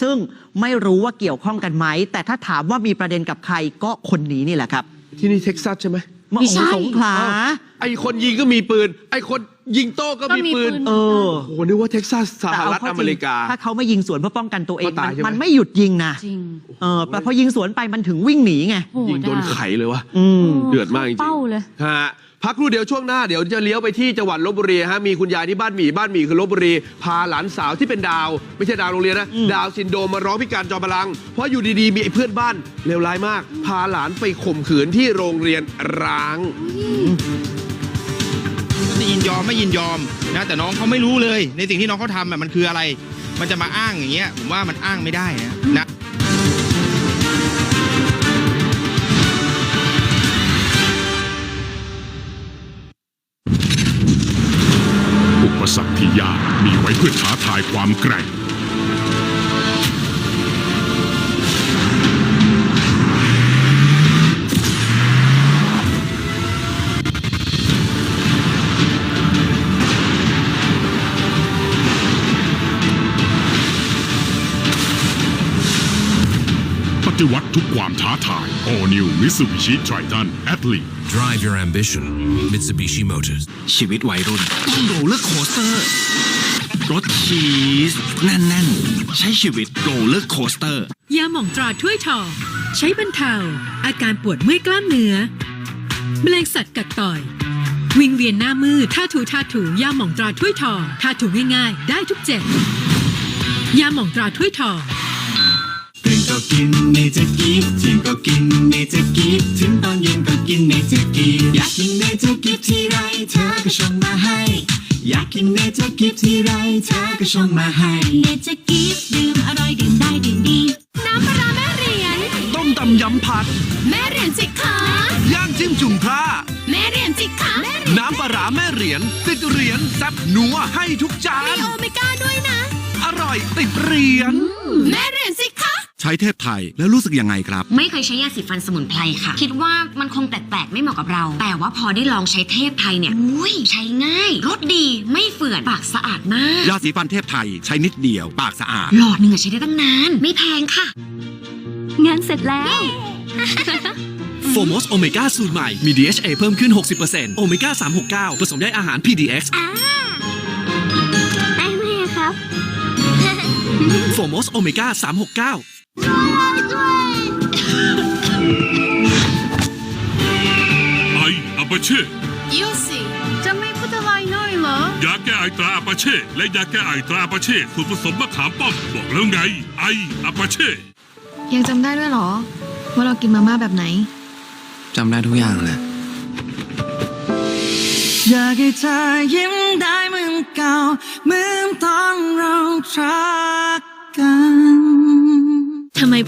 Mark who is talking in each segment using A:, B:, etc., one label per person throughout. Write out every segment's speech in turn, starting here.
A: ซึ่งไม่รู้ว่าเกี่ยวข้องกันไหม แต่ถ้าถามว่ามีประเด็นกับใครก็คนนี้นี่แหละครับ
B: ที่นี่เท็กซัสใช่ไหม
A: มา
C: ไม่ใช่
A: โอ้โหสงขลา
B: ไอคนยิงก็มีปืน ไอคนยิงโต้ก็มี
C: ก็มี
B: ปืน
C: ปืน
A: เออ
B: โอ้โหนึกว่าเท็กซัสสห
A: แต่
B: รัฐ
A: ข้
B: อเมริกา
A: ถ้าเขาไม่ยิงสวนเพื่อป้องกันตัวเอง
B: ก็ตาย
A: มัน
B: ใช่ไหม
A: มันไม่หยุดยิงนะ
C: จริง
A: เออแต่พอยิงสวนไปมันถึงวิ่งหนีไง
C: โห
B: ยิงโดน
C: อะ
B: ไขเลยวะ
A: อืม
B: เดือดมากจริงๆ
C: เป้าเลย
B: ฮะ พักครู่เดียวช่วงหน้าเดี๋ยวจะเลี้ยวไปที่จังหวัดลบบุรีฮะมีคุณยายที่บ้านหมี่บ้านหมี่คือลบบุรี พาหลานสาวที่เป็นดาว ไม่ใช่ดาวโรงเรียนนะ
A: อืม
B: ดาวซินโดรมมาร้องพิการจอมพลัง เพราะอยู่ดีๆ มีไอ้เพื่อนบ้านเลวร้ายมาก พาหลานไปข่มขืนที่โรงเรียนร้าง
D: ก็จะยินยอมไม่ยินยอมนะแต่น้องเขาไม่รู้เลย ในสิ่งที่น้องเขาทำอะมันคืออะไร มันจะมาอ้างอย่างเงี้ยผมว่ามันอ้างไม่ได้นะนะ
E: สรรคที่ยากมีไว้เพื่อท้าทายความแกร่ง ฏิวัติทุกความท้าทาย All New Mitsubishi Triton Athlete
F: Drive your ambition. Mitsubishi Motors.
G: ชีวิตวัยรุ่นต้องโรลเลอร์โคสเตอร์รถชีสแน่นๆ ใช้ชีวิตโรลเลอร์โคสเตอร์
H: ยาหม่องตราถ้วยทองใช้บรรเทา อาการปวดเมื่อยกล้ามเนื้อแมลงสัตว์กัดต่อย วิงเวียนหน้ามืดท่าถูท่าถูยาหม่องตราถ้วยทองท่าถูง่ายๆ ได้ทุกเจ็บยาหม่องตราถ้วยทอง
I: ตื่น ก็กินเนเจอร์กีฟทีมก็กินเนเจอร์กีฟถึงตอนเย็นก็กินเนเจอร์กีฟอยากกินเนเจอร์กีฟที่ไรเธอก็ชงมาให้ อยากกินเนเจอร์กีฟที่ไรเธอก็ชงมาให้
H: เนเจอร์กีฟดื่มอร่อยดื่มได้ดื่มดี น้ำปลาแม่เหรียญ
G: ต้มตำยำผัด
H: แม่เหรียญจิกขา
G: ย่างจิ้มจุ่มพระ
H: แม่เหรียญจิกขา
G: น้ำปลาร้าแม่เหรียญติดเหรียญแซ่บนัวให้ทุกจาน
H: โอเมก้าด้วยนะ
G: อร่อยติดเหรียญ
H: แม่เหรียญจิกขา
G: ใช้เทพไทยแล้วรู้สึกยังไงครับ
J: ไม่เคยใช้ยาสีฟันสมุนไพรค่ะ คิดว่ามันคงแปลกๆ ไม่เหมาะกับเรา แต่ว่าพอได้ลองใช้เทพไทยเนี่ยอุ้ยใช้ง่ายรสดีไม่เฝื่อนปากสะอาดมาก
G: ยาสีฟันเทพไทยใช้นิดเดียว ปากสะอาด
J: หลอดหนึ่งอะใช้ได้ตั้งนาน ไม่แพงค่ะ
H: งานเสร็จแล้ว
I: โฟมอสโอเมก้าสูตรใหม่ มี DHA เพิ่มขึ้น 60%โอเมก้า 369 ผสมได้อาหาร PDX
H: ไอ้แม่ครับ
I: โฟมอสโอเมก้า 369
E: ไออาปาเช่
C: ยูสิจะไม่พูดอะไรหน่อยเหรอ
E: ยาแก้ไอตราอาปาเช่และยาแก้ไอตราอาปาเช่สูตรผสมมะขามป้อมบอกแล้วไง ไออาปาเช่
C: ยังจำได้ด้วยเหรอ ว่าเรากินมาม่าแบบไหน
G: จำได้ทุกอย่างแหละ
I: อยากให้เธอยิ้มได้เหมือนเก่าเหมือนตอนเรารักกัน
H: ทำไม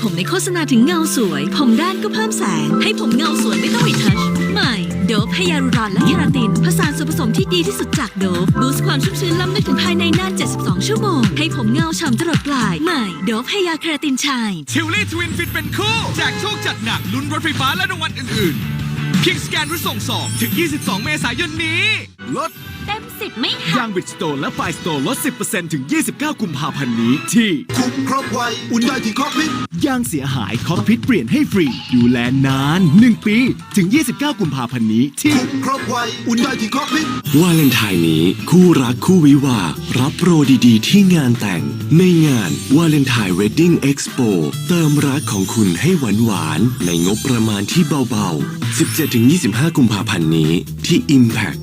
H: ผมในโฆษณาถึงเงาสวย ผมด้านก็เพิ่มแสง ให้ผมเงาสวยไม่ต้องรีทัชใหม่ โดบให้ยารูรอนและเคราติน ผสานส่วนผสมที่ดีที่สุดจากโดบบูสต์ความชุ่มชื้นล้ำลึกถึงภายในนาน 72 ชั่วโมง ให้ผมเงาฉ่ำตลอดปลายใหม่โดบให้ยาเคราตินชาย
I: ทิวลี่ทวินฟิตเป็นคู่แจกโชคจัดหนักลุ้นรถไฟฟ้าและรางวัลอื่นๆเพียงสแกนรุ่ส่งสองถึง 22 เมษายนนี้ลด
H: เต็ม สิบไม่หั
I: ยางบิดสโตนและไฟสโตนลด 10%ถึง 29 กุมภาพันธ์นี้ ที่
B: คุ้มครบไว อุ่นได้ที่คอกพิษ
I: ยางเสียหายคอกพิษเปลี่ยนให้ฟรี ดูแลนาน 1 ปี ถึง 29 กุมภาพันธ์นี้ ที่
B: ครบไว อุ่นได้ที่คอกพิษ
K: วาเลนไทน์นี้ คู่รักคู่วิวาห์รับโปรดีๆ ที่งานแต่ง ในงานวาเลนไทน์เวดดิ้งเอ็กซ์โปเติมรักของคุณให้หวานหวานๆในงบประมาณที่เบาๆ 17-25 กุมภาพันธ์นี้ที่ Impact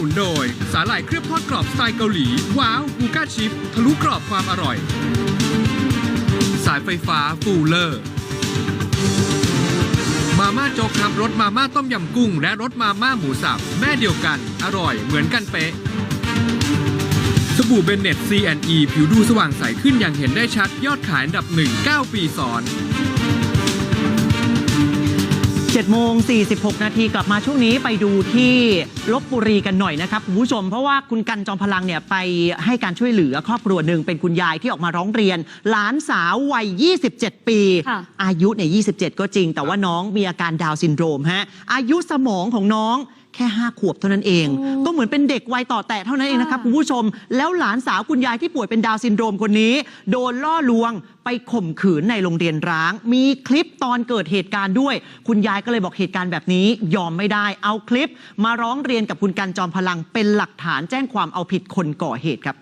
I: นุนโดย สาหร่ายเคลือบทอดกรอบสไตล์เกาหลี ว้าวบูก้าชิปทะลุกรอบความอร่อย สายไฟฟ้าฟูลเลอร์ มาม่าโจ๊กครับรสมาม่าต้มยำกุ้ง และรสมาม่าหมูสับแม่เดียวกัน อร่อยเหมือนกันเป๊ะสบู่เบนเน็ต C&E ผิวดูสว่างใสขึ้นอย่างเห็นได้ชัดยอดขายอันดับ1 9ปีซ้อน
A: 7โมง46 นาทีกลับมาช่วงนี้ไปดูที่ลบบุรีกันหน่อยนะครับคุณผู้ชมเพราะว่าคุณกันจอมพลังเนี่ยไปให้การช่วยเหลือครอบครัวหนึ่งเป็นคุณยายที่ออกมาร้องเรียน หลานสาววัย 27 ปี
H: ค่ะ
A: อายุเนี่ย 27 ก็จริง แต่ว่าน้องมีอาการดาวน์ซินโดรมฮะอายุสมองของน้อง แค่5ขวบเท่านั้นเอง ก็เหมือนเป็นเด็กวัยต่อแตะเท่านั้นเองนะครับคุณผู้ชม แล้วหลานสาวคุณยายที่ป่วยเป็นดาวน์ซินโดรมคนนี้ โดนล่อลวงไปข่มขืนในโรงเรียนร้าง มีคลิปตอนเกิดเหตุการณ์ด้วย คุณยายก็เลยบอกเหตุการณ์แบบนี้ยอมไม่ได้ เอาคลิป มาร้องเรียนกับคุณกันจอมพลังเป็นหลักฐานแจ้งความเอาผิดคนก่อเหตุครับ